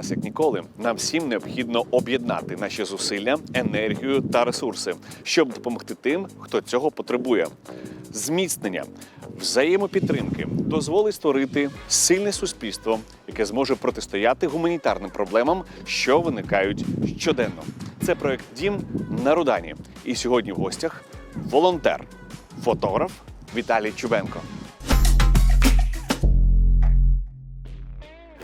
Зараз, як ніколи, нам всім необхідно об'єднати наші зусилля, енергію та ресурси, щоб допомогти тим, хто цього потребує. Зміцнення взаємопідтримки дозволить створити сильне суспільство, яке зможе протистояти гуманітарним проблемам, що виникають щоденно. Це проект Дім на Рудані. І сьогодні в гостях волонтер, фотограф Віталій Чубенко.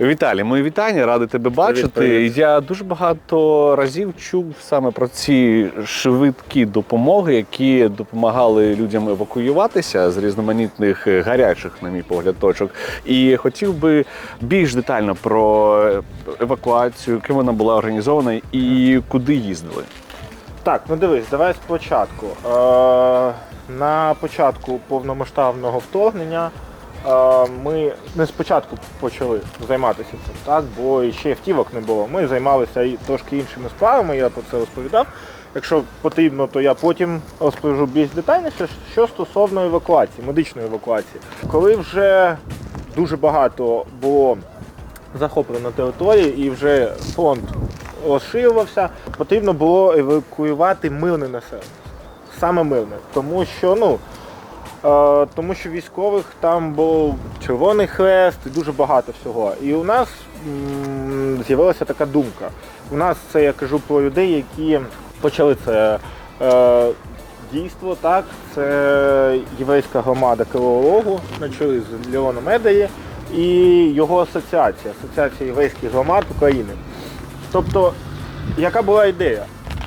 Віталій, мої вітання, радий тебе бачити. привіт. Я дуже багато разів чув саме про ці швидкі допомоги, які допомагали людям евакуюватися з різноманітних е, гарячих, на мій погляд, точок. І хотів би більш детально про евакуацію, ким вона була організована і куди їздили. Так, ну дивись, давай спочатку. Е, на початку повномасштабного вторгнення ми не спочатку почали займатися цим, так, бо ще автівок не було. Ми займалися трошки іншими справами, я про це розповідав. Якщо потрібно, то я потім розповіжу більш детальніше, що стосовно евакуації, медичної евакуації. Коли вже дуже багато було захоплено території і вже фронт розширювався, потрібно було евакуювати мирне населення. Саме мирне. Тому що, ну, тому що військових там був Червоний Хрест і дуже багато всього. І у нас з'явилася така думка. У нас це я кажу про людей, які почали це е, дійство, так, це єврейська громада Кривого Рогу на чолі з Леоном Медеї і його асоціація, Асоціація єврейських громад України. Тобто, яка була ідея?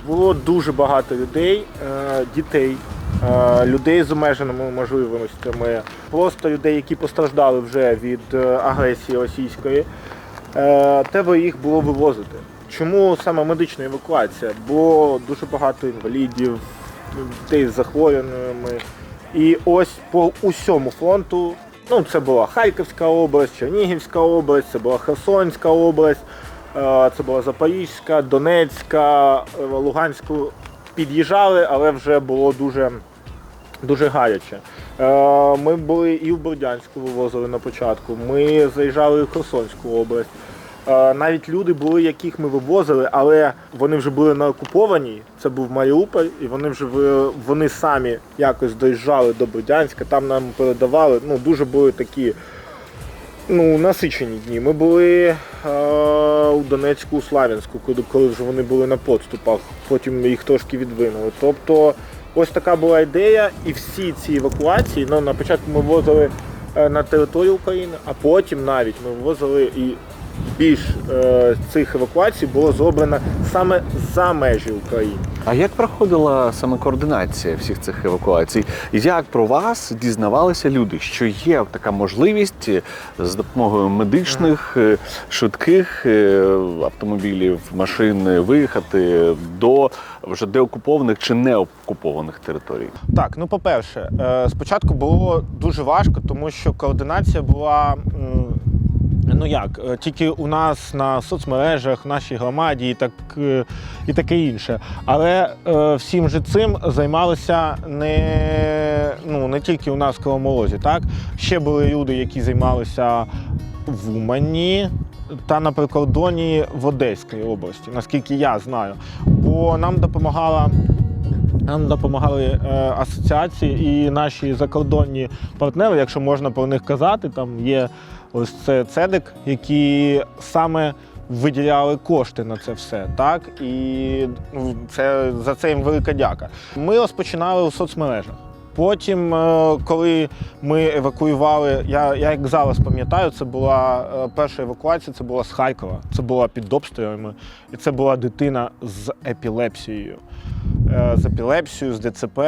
Було дуже багато людей, е, дітей, е, людей з обмеженими можливостями, просто людей, які постраждали вже від е, агресії російської. Е, Треба їх було вивозити. Чому саме медична евакуація? Бо дуже багато інвалідів, дітей з захворюваннями. І ось по усьому фронту. Ну, це була Харківська область, Чернігівська область, це була Херсонська область, е, це була Запорізька, Донецька, е, Луганську. Під'їжджали, але вже було дуже, дуже гаряче. Е, Ми були і в Бердянську вивозили на початку, ми заїжджали в Херсонську область. Е, Навіть люди були, яких ми вивозили, але вони вже були на окупованій. Це був Маріуполь, і вони вже вони самі якось доїжджали до Бердянська, там нам передавали. Ну, дуже були такі ну, насичені дні. Ми були е, у Донецьку, у Славянську, коли, коли вже вони були на подступах, потім їх трошки відвинули. Тобто, ось така була ідея, і всі ці евакуації, ну, на початку ми возили е, на територію України, а потім навіть ми вивозили і більш е, цих евакуацій було зроблено саме за межі України. А як проходила саме координація всіх цих евакуацій? Як про вас дізнавалися люди, що є така можливість е, з допомогою медичних, е, швидких е, автомобілів, машин виїхати до вже деокупованих чи неокупованих територій? Так, ну по-перше, спочатку було дуже важко, тому що координація була. Ну як, е, тільки у нас на соцмережах, в нашій громаді і так е, і таке інше. Але е, всім же цим займалися не, ну, не тільки у нас в Кривомолозі, так? Ще були люди, які займалися в Умані та на прикордоні в Одеській області, наскільки я знаю. Бо нам допомагала нам допомагали е, асоціації і наші закордонні партнери, якщо можна про них казати. Там є ось це цедик, які саме виділяли кошти на це все. Так і ну, це за це їм велика дяка. Ми розпочинали у соцмережах. Потім, е, коли ми евакуювали, я, я як зараз пам'ятаю, це була е, перша евакуація, це була з Харкова. Це була під обстрілами, і це була дитина з епілепсією. Е, З епілепсією, з ДЦП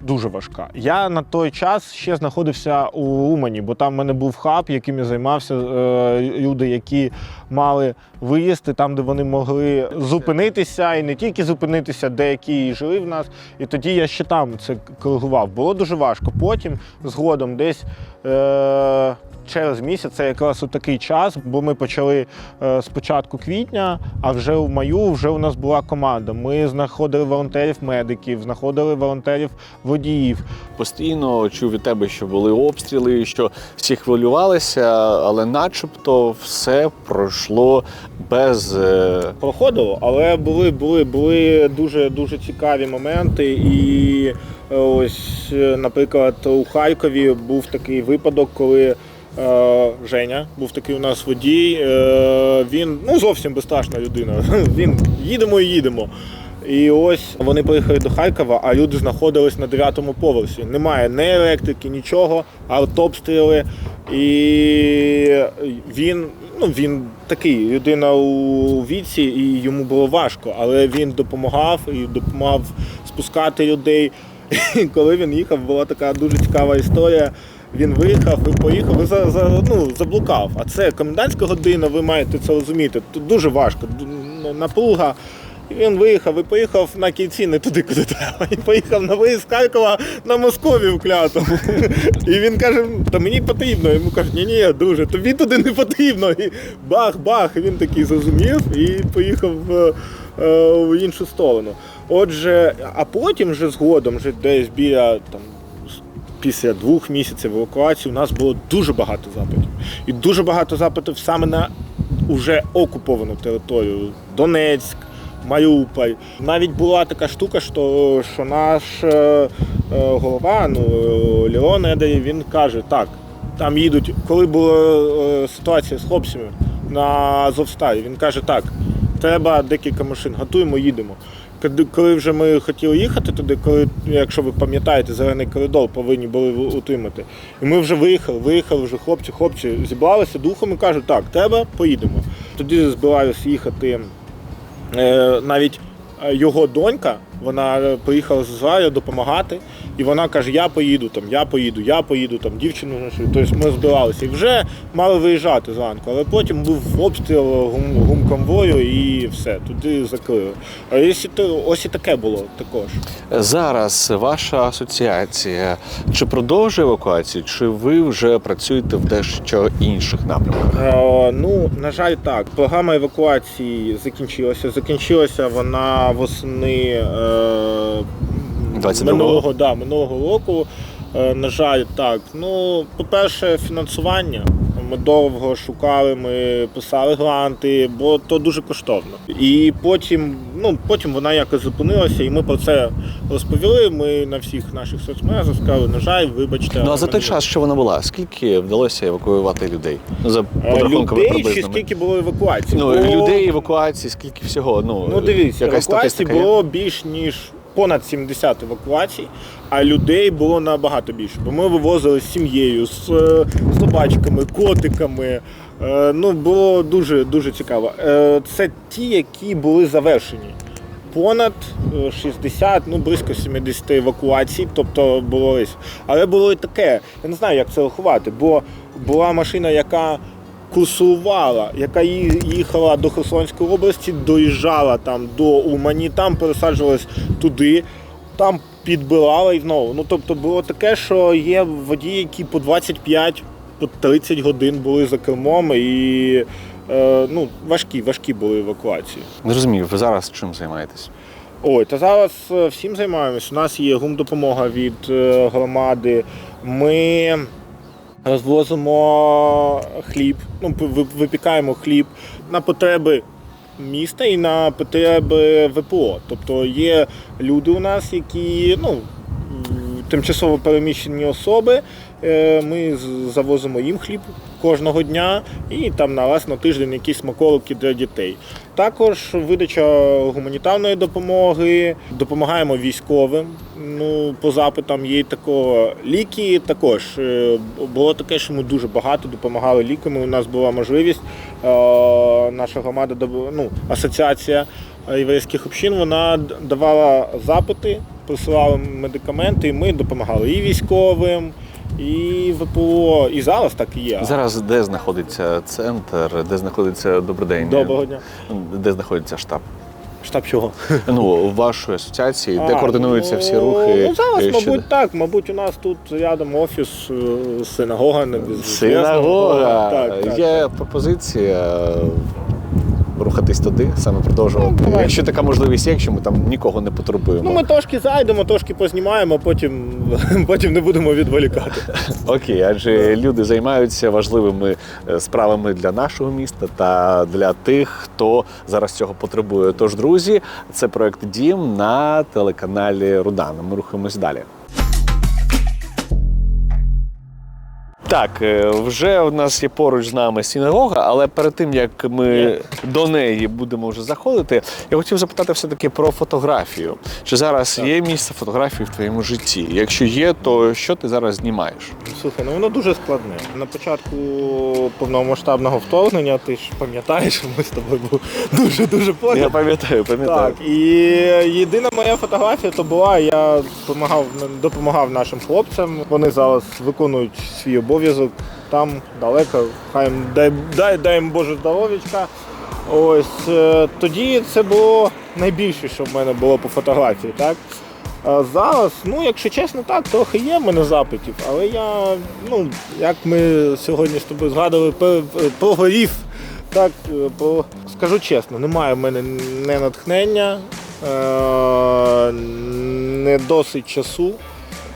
дуже важка. Я на той час ще знаходився у Умані, бо там в мене був хаб, яким я займався. е, Люди, які мали виїзди там, де вони могли зупинитися, і не тільки зупинитися, деякі жили в нас. І тоді я ще там це коригував. Було дуже важко. Потім, згодом, десь. Е- Через місяць це якраз от такий час, бо ми почали е, з квітня, а вже в маю вже у нас була команда. Ми знаходили волонтерів-медиків, знаходили волонтерів водіїв. Постійно чув від тебе, що були обстріли, що всі хвилювалися, але начебто все пройшло без е, проходило, але були, були, були дуже дуже цікаві моменти. І е, ось, е, наприклад, у Харкові був такий випадок, коли. Женя був такий у нас водій. Він ну зовсім безстрашна людина. Він їдемо і їдемо. І ось вони приїхали до Харкова, а люди знаходились на 9-му поверсі. Немає ні електрики, нічого, артобстріли. І він, ну він такий людина у віці, і йому було важко, але він допомагав і допомагав спускати людей. І коли він їхав, була така дуже цікава історія. Він виїхав і поїхав і за, за, ну, заблукав. А це комендантська година, ви маєте це розуміти. Тут дуже важко. Напруга. І він виїхав і поїхав на кінці не туди, куди треба. І поїхав на виїзд Харкова на Московію кляту. І він каже, та мені потрібно. Йому кажуть, ні, ні, друже, тобі туди не потрібно. І бах-бах. І він такий зрозумів і поїхав е, е, в іншу сторону. Отже, а потім вже згодом, вже десь біля там. Після двох місяців евакуації у нас було дуже багато запитів. І дуже багато запитів саме на уже окуповану територію. Донецьк, Маріуполь. Навіть була така штука, що, що наш е, е, голова, ну, Леон Едері, він каже, так, там їдуть, коли була е, ситуація з хлопцями на Азовсталі, він каже, так, треба декілька машин, готуємо, їдемо. Коли- вже ми хотіли їхати туди, коли, якщо ви пам'ятаєте, зелений коридор повинні були утримати. І ми вже виїхали, виїхали вже хлопці, хлопці зібралися духом і кажуть, так, треба, поїдемо. Тоді збиралися їхати навіть е, його донька, вона е, приїхала з Ізраїлю допомагати, і вона каже: Я поїду там, я поїду, я поїду там, дівчину нашу. Тобто ми збиралися і вже мали виїжджати зранку, але потім був обстріл гум, гумконвою і все, туди закрили. А ось і, ось і таке було також. зараз. Ваша асоціація чи продовжує евакуацію, чи ви вже працюєте в дещо інших напрямках? Е, ну, на жаль, так. Програма евакуації закінчилася. Закінчилася вона восени е, 22-го? Минулого, да, минулого року. Е, на жаль, так. Ну, по-перше, фінансування. Ми довго шукали, ми писали гранти, бо то дуже коштовно. І потім, ну потім вона якось зупинилася, і ми про це розповіли. Ми на всіх наших соцмережах сказали, на жаль, вибачте. Ну а за той час, що вона була, скільки вдалося евакуювати людей? Ну, за Е, людей чи скільки було евакуацій? Ну, Бо- людей, евакуації, скільки всього? Ну, Ну дивіться, евакуацій статистика було більш ніж понад 70 евакуацій, а людей було набагато більше. Бо ми вивозили з сім'єю, з е, собачками, котиками. Е, Ну, було дуже дуже цікаво. Е, Це ті, які були завершені. Понад е, 60, ну близько 70 евакуацій, тобто було. Але було і таке, я не знаю, як це рахувати, бо була машина, яка курсувала, яка їхала до Херсонської області, доїжджала там до Умані, там пересаджувалась туди, там підбирала і знову. Ну тобто було таке, що є водії, які по 25 по 30 годин були за кермом і е, ну, важкі, важкі були евакуації. Зрозумів, ви зараз чим займаєтесь? Ой, та зараз е, всім займаємось. У нас є гумдопомога від е, громади. Ми розвозимо хліб, ну, ви- випікаємо хліб на потреби міста і на потреби ВПО. Тобто є люди у нас, які ну, тимчасово переміщені особи. Е, Ми завозимо їм хліб кожного дня і там на раз на тиждень якісь смаколики для дітей. Також видача гуманітарної допомоги, допомагаємо військовим. Ну, по запитам є такого ліки. Також е, було таке, що ми дуже багато допомагали ліками. У нас була можливість. е, Наша громада ну, асоціація єврейських общин вона давала запити, присилали медикаменти, і ми допомагали і військовим, і ВПО. І зараз так і є. Зараз де знаходиться центр, де знаходиться добродень? Доброго дня. Де знаходиться штаб? Штаб чого? Ну, вашої асоціації, де координуються ну, всі рухи? Ну зараз, щодо- мабуть, так. Мабуть, у нас тут рядом офіс, е, синагога, не без Синагога. Так, так, Є так. пропозиція рухатись туди, саме продовжувати. Ну, якщо така можливість є, якщо ми там нікого не потребуємо. Ну, ми трошки зайдемо, трошки познімаємо, потім, потім не будемо відволікати. Окей, адже люди займаються важливими е, справами для нашого міста та для тих, хто зараз цього потребує. Тож, друзі, це проект Дім на телеканалі Рудана. Ми рухаємось далі. Так, е, вже у нас є поруч з нами синагога, але перед тим як ми Є. до неї будемо вже заходити, я хотів запитати все-таки про фотографію. Чи зараз Так. є місце фотографії в твоєму житті? Якщо є, то що ти зараз знімаєш? Слухай, ну воно дуже складне. На початку повномасштабного вторгнення, ти ж пам'ятаєш, ми з тобою були дуже-дуже поряд. Я пам'ятаю, пам'ятаю. Так, і єдина моя фотографія то була, я допомагав, допомагав нашим хлопцям. Вони зараз виконують свій обов'язок там далеко. Хай дай, дай, дай їм Боже здоров'ячка. Ось е, тоді це було найбільше, що в мене було по фотографії. Так? А зараз, ну якщо чесно, так, трохи є в мене запитів, але я, ну, як ми сьогодні з тобою згадували, прогорів. Так, е, по, скажу чесно, немає в мене не натхнення, е, не досить часу.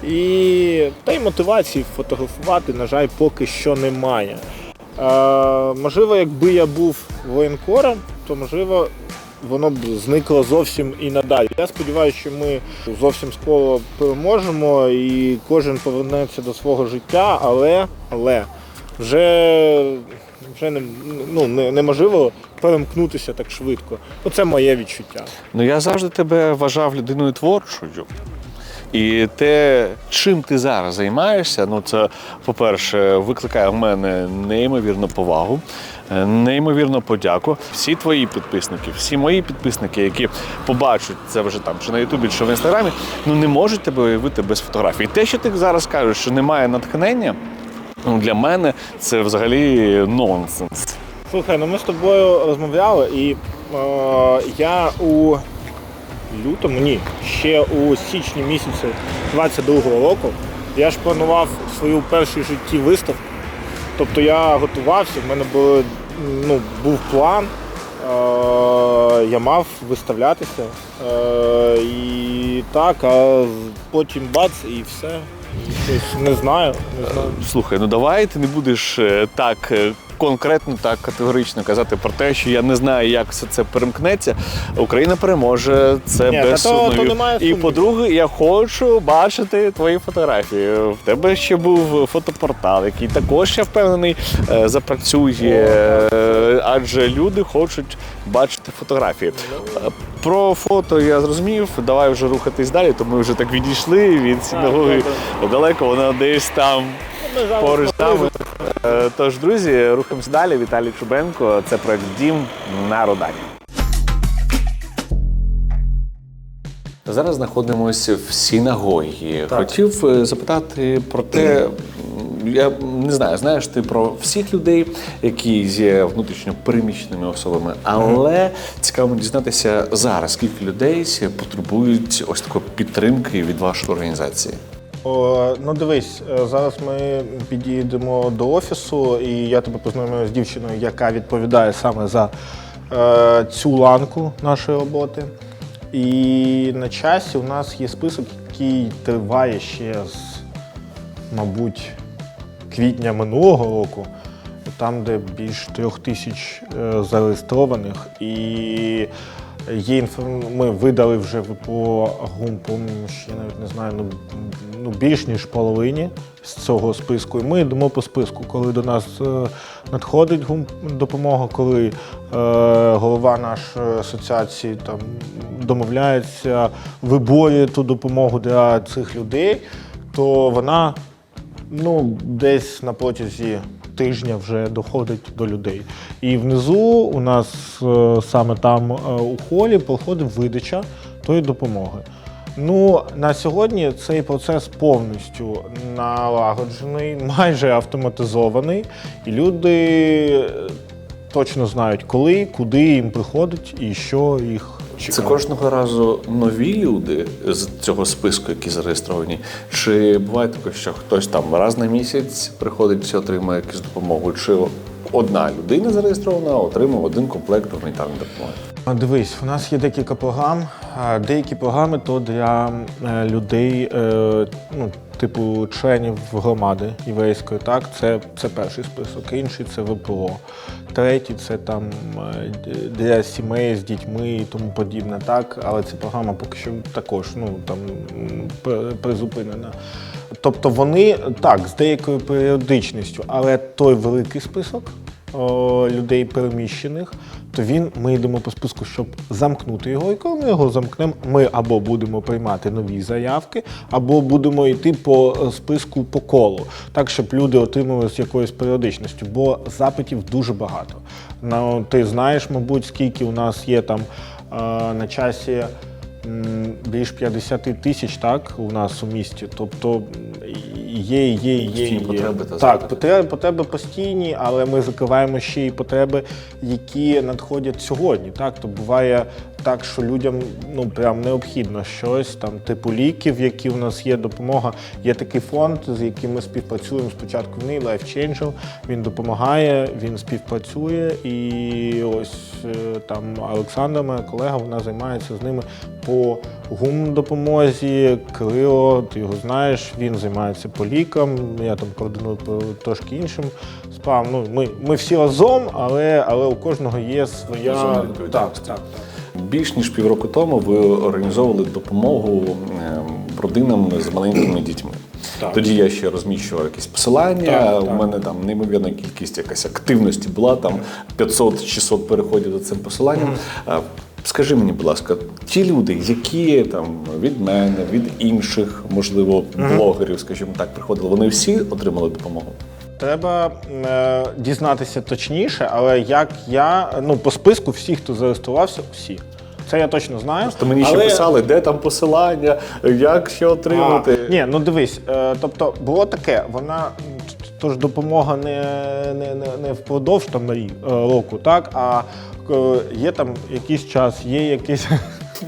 І та й мотивації фотографувати, на жаль, поки що немає. Е, можливо, якби я був воєнкором, то можливо воно б зникло зовсім і надалі. Я сподіваюся, що ми зовсім скоро переможемо і кожен повернеться до свого життя, але, але вже, вже не, ну, не, неможливо перемкнутися так швидко. Оце моє відчуття. Ну я завжди тебе вважав людиною творчою. І те, чим ти зараз займаєшся, ну це, по-перше, викликає в мене неймовірну повагу, е, неймовірну подяку. Всі твої підписники, всі мої підписники, які побачать це вже там, чи на Ютубі, чи в інстаграмі, ну не можуть тебе уявити без фотографій. Те, що ти зараз кажеш, що немає натхнення, ну для мене це взагалі нонсенс. Слухай, ну ми з тобою розмовляли, і е, я у лютому, ні, ще у січні місяці 22-го року я ж планував свою першу в житті виставку. Тобто я готувався, в мене були, ну, був план, е, я мав виставлятися. Е, і так, а потім бац і все. Щось не знаю, не знаю. Слухай, ну давай ти не будеш е, так е, конкретно, так категорично казати про те, що я не знаю, як все це перемкнеться. Україна переможе, це Ні, та без то- то сумнівів. немає І сумнівів. по-друге, я хочу бачити твої фотографії. В тебе ще був фотопортал, який також я впевнений е, запрацює, е, адже люди хочуть бачити фотографії. Е, Про фото я зрозумів. Давай вже рухатись далі, то ми вже так відійшли від синагоги далеко, вона десь там Ми зараз поруч нами. Е, Тож, друзі, рухаємося далі. Віталій Чубенко. Це проект Дім на Рудані. Зараз знаходимося в синагогі. Хотів е, запитати про те. Я не знаю, знаєш ти про всіх людей, які є внутрішньо переміщеними особами, але цікаво дізнатися зараз, скільки людей потребують ось такої підтримки від вашої організації. О, ну дивись, е, зараз ми підійдемо до офісу, і я тебе познайомлю з дівчиною, яка відповідає саме за е, цю ланку нашої роботи. І на часі у нас є список, який триває ще з, мабуть, квітня минулого року, там, де більш трьох тисяч е, зареєстрованих. І є інформ... ми видали вже по ГУМПу, я навіть не знаю, ну, ну більш ніж половині з цього списку. І ми йдемо по списку, коли до нас е, надходить ГУМ допомога, коли е, голова нашої асоціації там домовляється, виборює ту допомогу для цих людей, то вона ну, десь на протязі тижня вже доходить до людей. І внизу у нас е, саме там е, у холі проходить видача тої допомоги. Ну, на сьогодні цей процес повністю налагоджений, майже автоматизований, і люди точно знають, коли, куди їм приходить і що їх чекає. Це кожного разу нові люди з цього списку, які зареєстровані. Чи буває таке, що хтось там раз на місяць приходить і отримує якусь допомогу? Чи одна людина зареєстрована отримує один комплект гуманітарної допомоги. Дивись, у нас є декілька програм. А, Деякі програми то для е, людей, е, ну, типу членів громади єврейської. Так, це, це перший список, інший це ВПО. Третій це там е, для сімей з дітьми і тому подібне. Так, але ця програма поки що також ну, там, пр- призупинена. Тобто вони так, з деякою періодичністю, але той великий список о, людей переміщених, то він ми йдемо по списку, щоб замкнути його. І коли ми його замкнемо, ми або будемо приймати нові заявки, або будемо йти по е, списку по колу, так щоб люди отримали з якоюсь періодичністю, бо запитів дуже багато. Ну, ти знаєш, мабуть, скільки у нас є там е, на часі. Більш 50 тисяч, так, у нас у місті. Тобто є, є, є, Постійні є. потреби та так, потреби, потреби постійні, але ми закриваємо ще й потреби, які надходять сьогодні. Так, то буває так, що людям ну прям необхідно щось там, типу ліків, які в нас є допомога. Є такий фонд, з яким ми співпрацюємо спочатку. В неї Life Changer. Він допомагає, він співпрацює, і ось е, там Олександра, моя колега, вона займається з ними по гумдопомозі. Крио, ти його знаєш, він займається по лікам. Я там координую по трошки іншим справам. Ну, ми, ми всі разом, але, але у кожного є своя так, так, так. Більш ніж півроку тому ви організовували допомогу ем, родинам з маленькими дітьми. Так. Тоді я ще розміщував якісь посилання. Так, У так. мене там неймовірна кількість якась активності була, там 500-600 переходів за цим посиланням. А, Скажи мені, будь ласка, ті люди, які там від мене, від інших, можливо, блогерів, скажімо так, приходили, вони всі отримали допомогу? Треба е, дізнатися точніше, але як я ну по списку всіх, хто зареєструвався, всі. Це я точно знаю. То мені ще але... писали, де там посилання, як ще отримати. А, ні, ну дивись, е, тобто було таке, вона тож допомога не, не, не, не впродовж там рі- е, року, так, а е, є там якийсь час, є якийсь.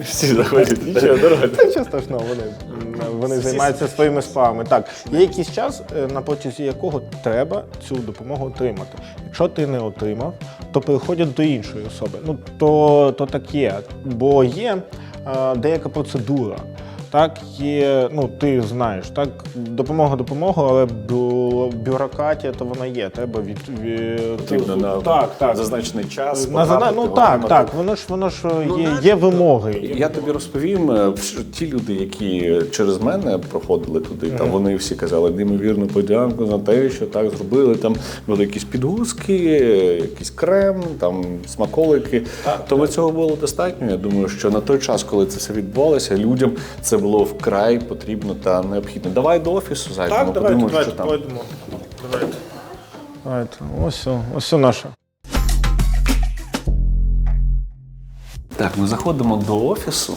Всі заходять. Нічого, дорога. Та Нічого страшного, вони, вони займаються своїми справами. Так, є якийсь час, е, на протязі якого треба цю допомогу отримати. Якщо ти не отримав, то переходять до іншої особи. Ну то, то так є. Бо є е, деяка процедура. Так, є, ну ти знаєш, так, допомога допомога, але бю, бюрократія то вона є. Треба від, від Потрібно на так, так. зазначений час. На, зана- ну так, так, воно ж воно ж є, є вимоги. Я тобі розповім, е, що ті люди, які через мене проходили туди, там вони всі казали неймовірну подяку за те, що так зробили. Там були якісь підгузки, якийсь крем, там смаколики. Тому цього було достатньо. Я думаю, що на той час, коли це все відбувалося, людям це було вкрай потрібно та необхідно. Давай до офісу зайдемо, Так, давайте, подивимося, давайте, що там. пройдемо. Давайте. Давайте. Ось, о, ось о наша. Так, ми заходимо до офісу.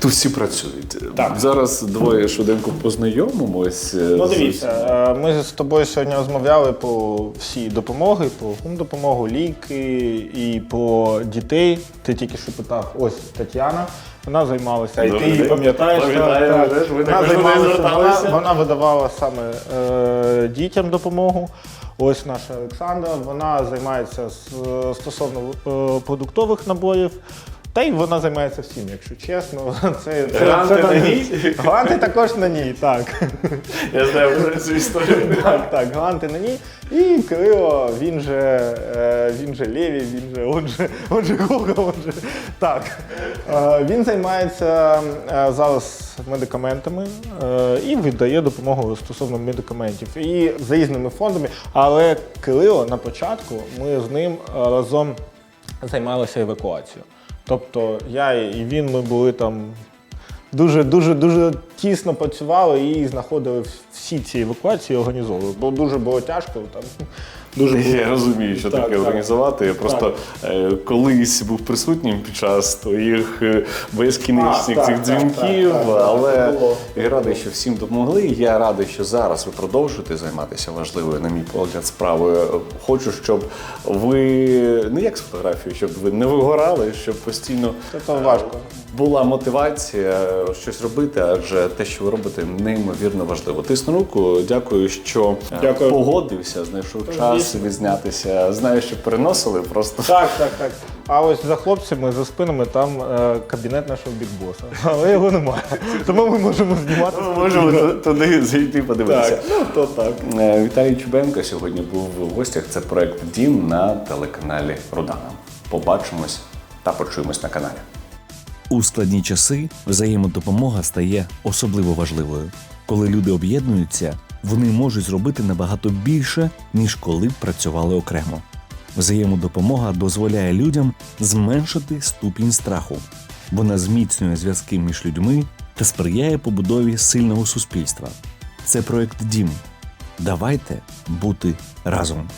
Тут всі працюють. Так. Зараз двоє швиденько познайомимось. е, Ну з- дивіться, е, ми з тобою сьогодні розмовляли по всі допомоги, по допомогу, ліки і по дітей. Ти тільки що питав, ось Тетяна. Вона займалася, і ти її пам'ятаєш. Пам'ятаю, так, ви ж, ви Вона також до неї займалася, зверталися. вона, вона видавала саме е, дітям допомогу. Ось наша Олександра. Вона займається з, стосовно е, продуктових наборів. Та й вона займається всім, якщо чесно. Це, це, Гранти це на ній? Гранти також на ній, так. Я знаю вже цю історію. Так, так, Галанти на ній. І Кирило, він же, е, він же Леві, він же, он же, он же Гуга, он же. Так. Е, Він займається е, зараз медикаментами е, і видає допомогу стосовно медикаментів. І за різними фондами. Але Кирило на початку ми з ним е, разом займалися евакуацією. Тобто я і він, ми були там дуже дуже дуже тісно працювали і знаходили всі ці евакуації, організовували. Бо дуже було тяжко. Там дуже було. Я розумію, що Так, таке так. організувати. Я просто е, колись був присутнім під час твоїх е, безкінечних цих так, так, дзвінків, так, так, так, але це було. я радий, що всім допомогли. Я радий, що зараз ви продовжуєте займатися важливою, на мій погляд, справою. Хочу, щоб ви не як з фотографією, щоб ви не вигорали, щоб постійно Це важко. була мотивація щось робити, адже те, що ви робите, неймовірно важливо. Тисну руку, дякую, що е, Дякую. погодився, знайшов час собі знятися. Знаю, що переносили просто. Так, так, так. А ось за хлопцями, за спинами там е, кабінет нашого бікбоса. Але його немає. Тому ми можемо знімати. Ми можемо туди зайти подивитися. Так, ну то так. Е, Віталій Чубенко сьогодні був в гостях. Це проект Дім на телеканалі Рудана. Побачимось та почуємось на каналі. У складні часи взаємодопомога стає особливо важливою. Коли люди об'єднуються, вони можуть зробити набагато більше, ніж коли б працювали окремо. Взаємодопомога дозволяє людям зменшити ступінь страху. Вона зміцнює зв'язки між людьми та сприяє побудові сильного суспільства. Це проект Дім. Давайте бути разом.